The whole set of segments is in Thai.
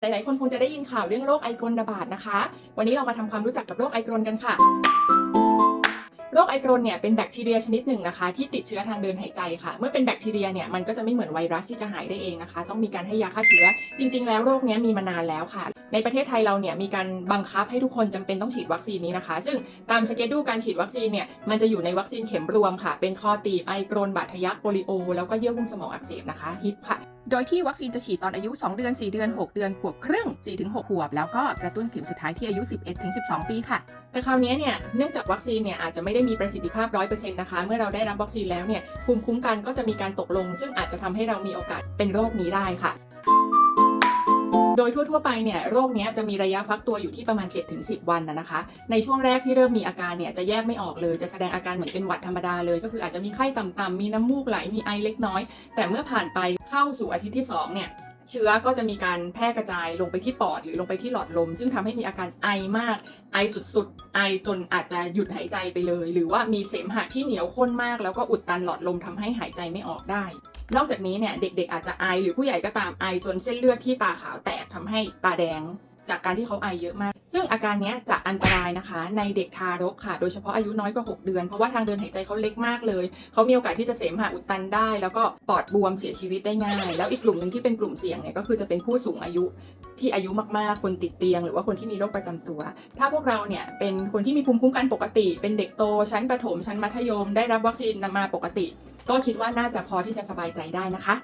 หลายๆ คนคงจะได้ยินข่าวเรื่องโรคไอกรนระบาดนะคะ วันนี้เรามาทำความรู้จักกับโรคไอกรนกันค่ะ โรคไอกรนเนี่ยเป็นแบคทีเรียชนิดหนึ่งนะคะ ที่ติดเชื้อทางเดินหายใจค่ะ เมื่อเป็นแบคทีเรียเนี่ยมันก็จะไม่เหมือนไวรัสที่จะหายได้เองนะคะ ต้องมีการให้ยาฆ่าเชื้อ จริง ๆ แล้วโรคเนี้ยมีมานานแล้วค่ะ ในประเทศไทยเราเนี่ยมีการบังคับให้ทุกคนจำเป็นต้องฉีดวัคซีนนี้นะคะ ซึ่งตามสเกดูการฉีดวัคซีนเนี่ยมันจะอยู่ในวัคซีนเข็มรวมค่ะ เป็นคอตีบไอกรนบาดทะยักโปลิโอ แล้วก็เยื่อหุ้มสมองอักเสบนะคะฮิปค่ะ โดยที่วัคซีนจะฉีดตอนอายุ 2 เดือน 4 เดือน 6 เดือน ขวบครึ่ง 4-6 ขวบ แล้วก็กระตุ้นเข็มสุดท้ายที่อายุ 11-12 ปีค่ะ แต่คราวนี้เนี่ย เนื่องจากวัคซีนเนี่ยอาจจะไม่ได้มีประสิทธิภาพ 100%นะคะ เมื่อเราได้รับวัคซีนแล้วเนี่ย ภูมิคุ้มกันก็จะมีการตกลง ซึ่งอาจจะทำให้เรามีโอกาสเป็นโรคนี้ได้ค่ะ โดยทั่ว ๆ ไปเนี่ยโรคเนี้ยจะมีระยะฟักตัวอยู่ที่ประมาณ 7-10 วันนะนะคะ ในช่วงแรกที่เริ่มมีอาการเนี่ยจะแยกไม่ออกเลย จะแสดงอาการเหมือนเป็นหวัดธรรมดาเลย ก็คืออาจจะมีไข้ต่ำๆมีน้ำมูกไหลมีไอเล็กน้อย แต่เมื่อผ่านไปเข้าสู่อาทิตย์ที่2เนี่ยเชื้อก็จะมีการแพร่กระจายลงไปที่ปอดหรือลงไปที่หลอดลม ซึ่งทำให้มีอาการไอมาก ไอสุดๆ ไอจนอาจจะหยุดหายใจไปเลย หรือว่ามีเสมหะที่เหนียวข้นมาก แล้วก็อุดตันหลอดลมทำให้หายใจไม่ออกได้ นอกจากนี้เนี่ยเด็กๆอาจจะไอหรือผู้ใหญ่ก็ตามไอจนเส้นเลือดที่ตาขาวแตกทำให้ตาแดง จากการที่เขาไอเยอะมาก ซึ่งอาการนี้จะอันตรายนะคะ ในเด็กทารกค่ะ โดยเฉพาะอายุน้อยกว่า 6 เดือน เพราะว่าทางเดินหายใจเขาเล็กมากเลย เขามีโอกาสที่จะเสมหะอุดตันได้ แล้วก็ปอดบวมเสียชีวิตได้ง่าย แล้วอีกกลุ่มหนึ่งที่เป็นกลุ่มเสี่ยงเนี่ยก็คือจะเป็นผู้สูงอายุที่อายุมากๆ คนติดเตียง หรือว่าคนที่มีโรคประจำตัว ถ้าพวกเราเนี่ยเป็นคนที่มีภูมิคุ้มกันปกติ เป็นเด็กโต ชั้นประถม ชั้นมัธยม ได้รับวัคซีนมาปกติ ก็คิดว่าน่าจะพอที่จะสบายใจได้นะคะ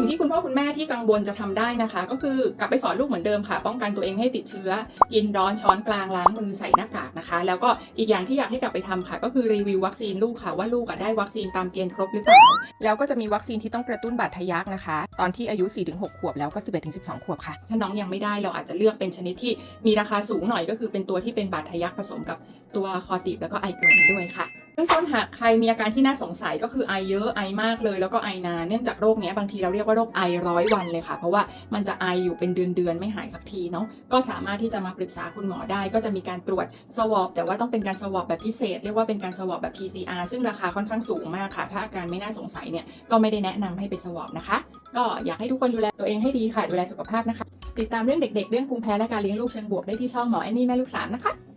สิ่งที่คุณพ่อคุณแม่ที่กังวลจะทำได้นะคะ ก็คือกลับไปสอนลูกเหมือนเดิมค่ะ ป้องกันตัวเองให้ติดเชื้อ กินร้อนช้อนกลางล้างมือใส่หน้ากากนะคะ แล้วก็อีกอย่างที่อยากให้กลับไปทำค่ะ ก็คือรีวิววัคซีนลูกค่ะว่าลูกได้วัคซีนตามเกณฑ์ครบหรือเปล่าแล้วก็จะมีวัคซีนที่ต้องกระตุ้นบาดทะยักนะคะ ตอนที่อายุ 4-6 ขวบแล้วก็ 11-12 ขวบค่ะ ถ้าน้องยังไม่ได้เราอาจจะเลือกเป็นชนิดที่มีราคาสูงหน่อยก็คือเป็นตัวที่เป็นบาดทะยักผสมกับตัวคอติบแล้วก็ไอกรนด้วยค่ะเบื้องต้นหากใครมีอาการที่น่าสงสัยก็คือไอเยอะไอมากเลย แล้วก็ไอนานเนื่องจากโรคนี้บางทีเราเรียกว่าโรคไอร้อยวันเลยค่ะ เพราะว่ามันจะไออยู่เป็นเดือนๆไม่หายสักทีเนาะก็สามารถที่จะมาปรึกษาคุณหมอได้ก็จะมีการตรวจสวอปแต่ว่าต้องเป็นการสวอปแบบพิเศษ เรียกว่าเป็นการสวอปแบบ PCR ซึ่งราคาค่อนข้างสูงมากค่ะ ถ้าอาการไม่น่าสงสัยเนี่ยก็ไม่ได้แนะนำให้ไปสวอปนะคะ ก็อยากให้ทุกคนดูแลตัวเองให้ดีค่ะดูแลสุขภาพนะคะ ติดตามเรื่องเด็ก ๆ เรื่องภูมิแพ้และการเลี้ยงลูกเชิงบวกได้ที่ช่องหมอแอนนี่แม่ลูกสามนะคะ